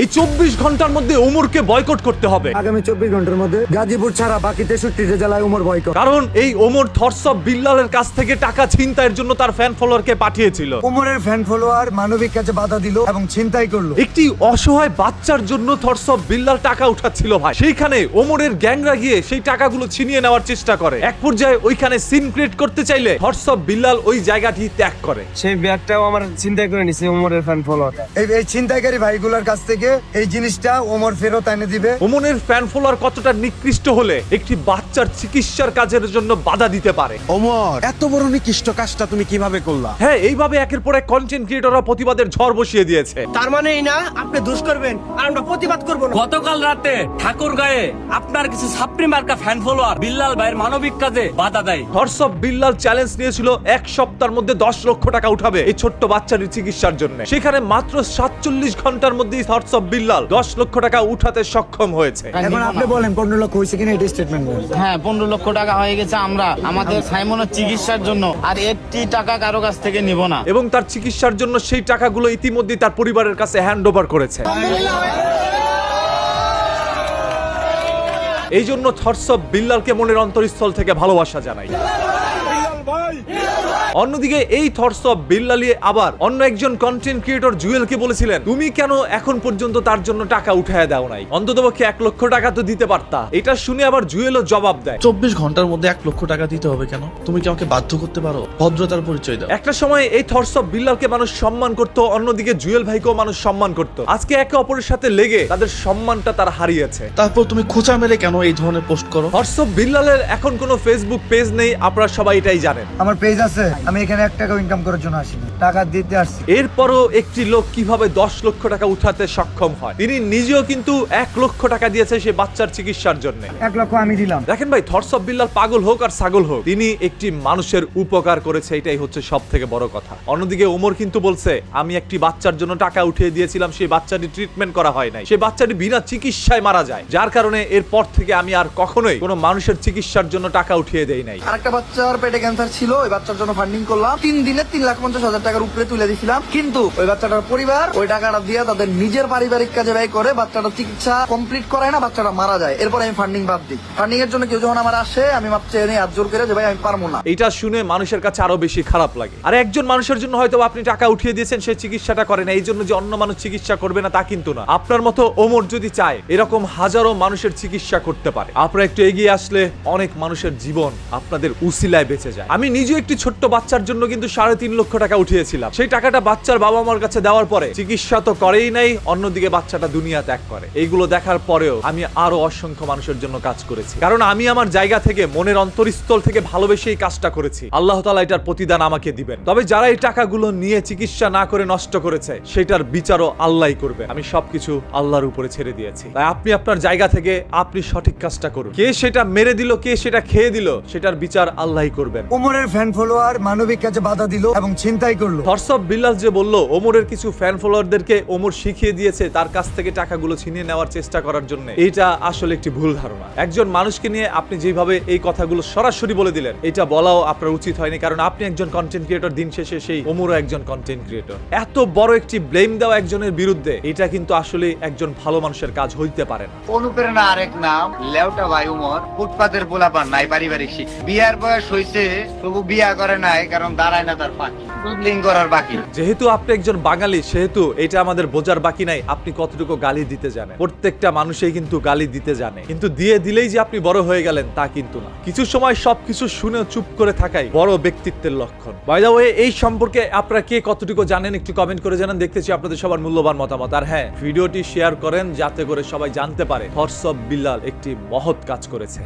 এই চব্বিশ ঘণ্টার মধ্যে ওমরকে বয়কট করতে হবে। আগামী চব্বিশ ঘণ্টার মধ্যে গাজীপুর ছাড়া বাকি তেষট্টিটা জেলায় উমর বয়কট। কারণ এই ওমর থরসব বিল্লালের কাছ থেকে টাকা ছিনতাইয়ের জন্য তার ফ্যান ফলোয়ারকে পাঠিয়েছিল। উমরের ফ্যান ফলোয়ার মানবিক কাছে বাধা দিল এবং ছিনতাই করল। একটি অসহায় বাচ্চার জন্য থরসব বিল্লাল টাকা উঠাচ্ছিল ভাই। সেইখানে ওমরের গ্যাংরা গিয়ে সেই টাকাগুলো ছিনিয়ে নেওয়ার চেষ্টা করে। এক পর্যায়ে ওইখানে সিন ক্রিয়েট করতে চাইলে থরসব বিল্লাল ওই জায়গাটি ত্যাগ করে। সেই ব্যাগটাও আমার চিন্তা করে নিছে উমরের ফ্যান ফলোয়ার এই এই ছিনতাইকারী ভাইগুলোর কাছ থেকে এই জিনিসটা ওমর ফেরত এনে দিবে। ওমনের ফ্যান ফলোয়ার কতটা নিকৃষ্ট হলে একটি বাচ্চার চিকিৎসার কাজের জন্য বাধা দিতে পারে? ওমর এত বড় নিকৃষ্ট কাজটা তুমি কীভাবে করলা? হ্যাঁ এইভাবে একের পর এক কন্টেন্ট ক্রিয়েটররা প্রতিবাদের ঝড় বসিয়ে দিয়েছে। তার মানে এই না আপনি দোষ করবেন আর আমরা প্রতিবাদ করব না। গতকাল রাতে ঠাকুর গায়ে আপনার কিছু ছাপড়ি মার্কা ফ্যান ফলোয়ার বিল্লাল ভাইয়ের মানবিক কাজে বাধা দেয়। হর্ষব বিল্লাল চ্যালেঞ্জ নিয়েছিল এক সপ্তাহের মধ্যে দশ লক্ষ টাকা উঠাবে এই ছোট্ট বাচ্চাটির চিকিৎসার জন্য। সেখানে মাত্র সাতচল্লিশ ঘণ্টার মধ্যেই হর্ষব বিল্লাল দশ লক্ষ টাকা উঠাতে সক্ষম হয়েছে। এখন আপনি বলেন পনেরো লক্ষ হয়েছে কিনা এটা স্টেটমেন্ট হ্যাঁ পনেরো লক্ষ টাকা হয়ে গেছে আমরা। আমাদের সাইমনের চিকিৎসার জন্য। আর একটি টাকা কারও কাছ থেকে নিব না। এবং তার চিকিৎসার জন্য সেই টাকাগুলো ইতিমধ্যেই তার পরিবারের কাছে হ্যান্ড ওভার করেছে। এই জন্য থরসব বিল্লালকে মনের অন্তরস্থল থেকে ভালোবাসা জানাই। অন্যদিকে এই থরসব বিল্লালি আবার অন্য একজন কন্টেন্ট ক্রিয়েটর জুয়েলকে বলেছিলেন তুমি কেন এখন পর্যন্ত তার জন্য টাকা উঠায় দাও নাই? অন্ততপক্ষে এক লক্ষ টাকা তো দিতে পারতা। এটা শুনে আবার জুয়েলও জবাব দেয়। চব্বিশ ঘণ্টার মধ্যে এক লক্ষ টাকা দিতে হবে কেন? তুমি কি আমাকে বাধ্য করতে পারো? ভদ্রতার পরিচয় দাও। একটা সময় এই থরসব বিল্লালকে মানুষ সম্মান করত অন্যদিকে জুয়েল ভাইকেও মানুষ সম্মান করত। আজকে একে অপরের সাথে লেগে তাদের সম্মানটা তার হারিয়েছে। তারপর তুমি খোঁচা মেরে কেন এই ধরনের পোস্ট করো? হর্ষব বিল্লালের এখন কোনো ফেসবুক পেজ নেই আপনারা সবাই এটাই জানেন। আমার পেজ আছে আমি এখানে এক টাকা ইনকাম করার জন্য আসিনি। টাকা দিতে আসছি। এরপরও একটি লোক কীভাবে দশ লক্ষ টাকা উঠাতে সক্ষম হয়? তিনি নিজেও কিন্তু এক লক্ষ টাকা দিয়েছে সে বাচ্চার চিকিৎসার জন্য। এক লক্ষ আমি দিলাম। দেখেন ভাই থরসব বিল্লাল পাগল হোক আর ছাগল হোক তিনি একটি মানুষের উপকার করেছে এটাই হচ্ছে সব থেকে বড় কথা। অন্যদিকে ওমর কিন্তু বলছে আমি একটি বাচ্চার জন্য টাকা উঠিয়ে দিয়েছিলাম সেই বাচ্চাটি ট্রিটমেন্ট করা হয় নাই। সেই বাচ্চাটি বিনা চিকিৎসায় মারা যায়। যার কারণে এরপর থেকে আমি আর কখনোই কোনো মানুষের চিকিৎসার জন্য টাকা উঠিয়ে দেই নাই। আরেকটা বাচ্চার পেটে ক্যান্সার ছিল, ওই বাচ্চার জন্য ফান্ডিং করলাম। তিন দিনে তিন লাখ পঞ্চাশ হাজার টাকার উপরে তুলে দিয়েছিলাম কিন্তু ওই বাচ্চাটার পরিবার ওই টাকাটা দিয়ে তাদের নিজের পারিবারিক কাজে ব্যয় করে বাচ্চাটার চিকিৎসা কমপ্লিট করায় না, বাচ্চাটা মারা যায়। এরপর আমি ফান্ডিং বাদ দিই। ফান্ডিং এর জন্য কেউ যখন আমার আসে, আমি ভাবছি এনে হাত জোর করে যে ভাই, আমি পারব না। এটা শুনে মানুষের কাছে আরও বেশি খারাপ লাগে। আর একজন মানুষের জন্য হয়তো আপনি টাকা উঠিয়ে দিয়েছেন, সে চিকিৎসাটা করে না। এই জন্য যে অন্য মানুষ চিকিৎসা করবে না, তা কিন্তু না। আপনার মতো ওমর যদি চায়, এরকম হাজারো মানুষের চিকিৎসা করতে পারে। আপনারা একটু এগিয়ে আসলে অনেক মানুষের জীবন আপনাদের উসিলায় বেঁচে যায়। আমি নিজে একটি ছোট্ট বাচ্চার জন্য কিন্তু সাড়ে তিন লক্ষ টাকা উঠিয়েছিলাম। সেই টাকাটা বাচ্চার বাবা মার কাছে দেওয়ার পরে চিকিৎসা তো করেই নাই, অন্যদিকে বাচ্চাটা দুনিয়া ত্যাগ করে। এইগুলো দেখার পরেও আমি আরও অসংখ্য মানুষের জন্য কাজ করেছি। কারণ আমি আমার জায়গা থেকে, মনের অন্তরস্থল থেকে ভালোবেসে এই কাজটা করেছি। আল্লাহ তালা এটার প্রতিদান আমাকে দিবেন। তবে যারা এই টাকাগুলো নিয়ে চিকিৎসা না করে নষ্ট করেছে, সেটার বিচারও আল্লাহ করবে আমি সবকিছু আল্লাহর উপরে ছেড়ে দিয়েছি। তাই আপনি আপনার জায়গা থেকে আপনি সঠিক কাজটা করুন। কে সেটা মেরে দিল, কে সেটা খেয়ে দিল, সেটার বিচার আল্লাহই করবেন। উমরের ফ্যান ফলোয়ার মানবিক কাছে বাধা দিল এবং ছিনতাই করল। হর্ষব বিল্লাল যে বলল ওমরের কিছু ফ্যান ফলোয়ারদেরকে ওমর শিখিয়ে দিয়েছে তার কাছ থেকে টাকাগুলো ছিনিয়ে নেওয়ার চেষ্টা করার জন্য। এটা আসলে একটি ভুল ধারণা। একজন মানুষকে নিয়ে আপনি যেভাবে এই কথাগুলো সরাসরি বলে দিলেন এটা বলাও আপনার উচিত হয়নি কারণ আপনি একজন কন্টেন্ট ক্রিয়েটর দিন শেষে সেই ওমরও একজন কন্টেন্ট ক্রিয়েটর এত বড় একটি ব্লেম দেওয়া একজনের বিরুদ্ধে এটা কিন্তু আসলে একজন ভালো মানুষের কাজ হইতে পারে না। অনুপ্রেরণা আরেক নাম লেউটা ভাই উমর ফুটপাতের পোলাপান নাই পারিবারিক শিক্ষা। বিয়ার বয়স হয়েছে তবু বিয়া করে নাই কারণ দাঁড়ায় না তার পাখি। দুধলিং করার বাকি। যেহেতু আপনি একজন বাঙালি সেহেতু এটা আমাদের বোঝার বাকি নাই আপনি কতটুকু গালি দিতে জানেন? প্রত্যেকটা মানুষই কিন্তু গালি দিতে জানে। কিন্তু দিয়ে দিলেই যে আপনি বড় হয়ে গেলেন তা কিন্তু না। কিছু সময় সবকিছু শুনে চুপ করে থাকাই বড় ব্যক্তিত্বের লক্ষণ। বাই দা ওয়ে এই সম্পর্কে আপনারা কে কতটুকু জানেন একটু কমেন্ট করে জানান। দেখতেছি আপনাদের সবার মূল্যবান মতামত। আর হ্যাঁ ভিডিওটি শেয়ার করেন যাতে করে সবাই জানতে পারে হর্ষব বিল্লাল একটি মহৎ কাজ করেছে।